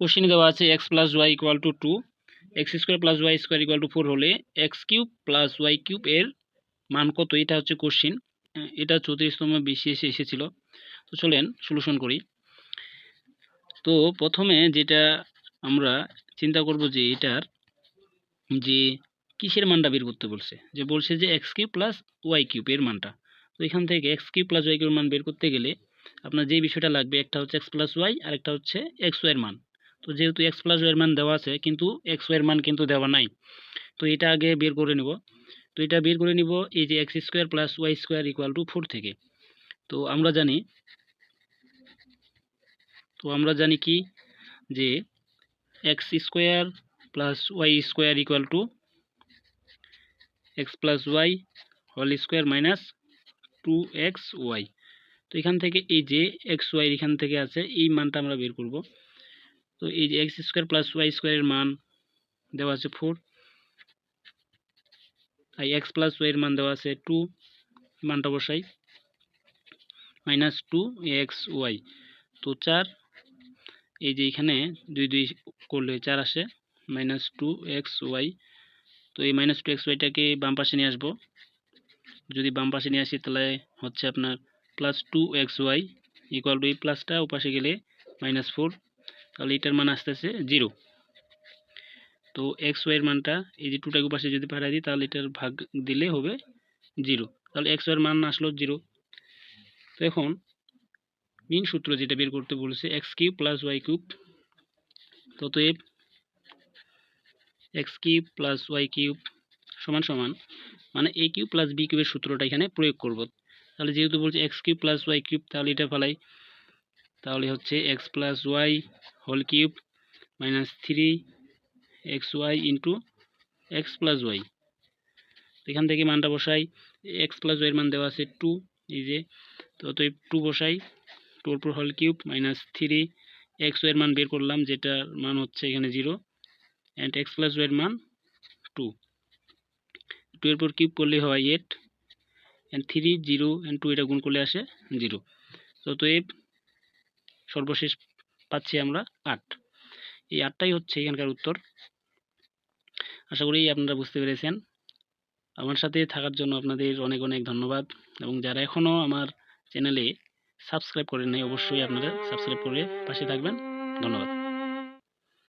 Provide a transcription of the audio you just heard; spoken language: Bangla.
কোশ্চেনে দেওয়া আছে x plus y equal to two x square plus y square equal to four হলে x cube plus y cube এর মান কত? এটা হচ্ছে কোশ্চিন এটা চৌত্রিশতম বিসিএসে এসেছিল। তো চলেন সলিউশন করি। তো প্রথমে যেটা আমরা চিন্তা করব যে এটার যে কিসের মানটা বের করতে বলছে? যে বলছে যে x cube plus y cube এর মানটা। তো এখান থেকে এক্স কিউব প্লাস ওয়াই কিউবের মান বের করতে গেলে আপনার যে বিষয়টা লাগবে, একটা হচ্ছে এক্স প্লাস ওয়াই আর একটা হচ্ছে এক্স ওয়াইয়ের মান। তো যেহেতু এক্স প্লাস ওয়ের মান দেওয়া আছে, কিন্তু এক্স ওয়ের মান কিন্তু দেওয়া নাই। তো এটা আগে বের করে নেব। তো এটা বের করে নিব এই যে x square plus y square equal to four থেকে। তো আমরা জানি, তো আমরা জানি কি? যে x square plus y square equal to x plus y whole square minus two x y তো এখান থেকে এই যে এক্স ওয়াই এখান থেকে আছে, এই মানটা আমরা বের করব। তো এই যে এক্স স্কোয়ার প্লাস ওয়াই স্কোয়ারের মান দেওয়া আছে ফোর আর এক্স প্লাস ওয়াইয়ের মান দেওয়া আছে টু মানটা বসাই মাইনাস টু এক্স ওয়াই তো চার, এই যে এখানে দুই দুই করলে চার আসে মাইনাস টু এক্স ওয়াই তো এই মাইনাস টু এক্স ওয়াইটাকে বাম পাশে নিয়ে আসব, যদি বাম পাশে নিয়ে আসি তাহলে হচ্ছে আপনার plus two x y equal to এই প্লাসটা ও পাশে গেলে মাইনাস ফোর তাহলে এটার মান আসতেছে জিরো। তো এক্স ওয়াইয়ের মানটা এই যে টুটাকে পাশে যদি পাঠিয়ে দিই, তাহলে এটার ভাগ দিলে হবে জিরো। তাহলে এক্স ওয়াইয়ের মান আসলো জিরো। তো এখন মেন সূত্র যেটা বের করতে বলেছে x cube plus y cube ততএব x cube plus y cube সমান সমান মানে এ কিউব প্লাস বি কিউবের সূত্রটা এখানে প্রয়োগ করব। তাহলে যেহেতু বলছে x cube plus y cube তাহলে এটা ফেলাই। তাহলে হচ্ছে x plus y whole cube minus three x y into x plus y এখান থেকে মানটা বসাই এক্স প্লাস ওয়াইয়ের মান দেওয়া আছে টু এই যে, তো তো টু বসাই টুর পর whole cube minus three x ওয়ের মান বের করলাম, যেটার মান হচ্ছে এখানে জিরো অ্যান্ড এক্স প্লাস ওয়ের মান টু টু এর পর কিউব করলে হয় eight and three zero and two এটা গুণ করলে আসে জিরো এ সর্বশেষ পাচ্ছি আমরা আট। এই আটটাই হচ্ছে এখানকার উত্তর। আশা করি আপনারা বুঝতে পেরেছেন। আমার সাথে থাকার জন্য আপনাদের অনেক অনেক ধন্যবাদ এবং যারা এখনও আমার চ্যানেলে সাবস্ক্রাইব করেন নাই, অবশ্যই আপনারা সাবস্ক্রাইব করে পাশে থাকবেন। ধন্যবাদ।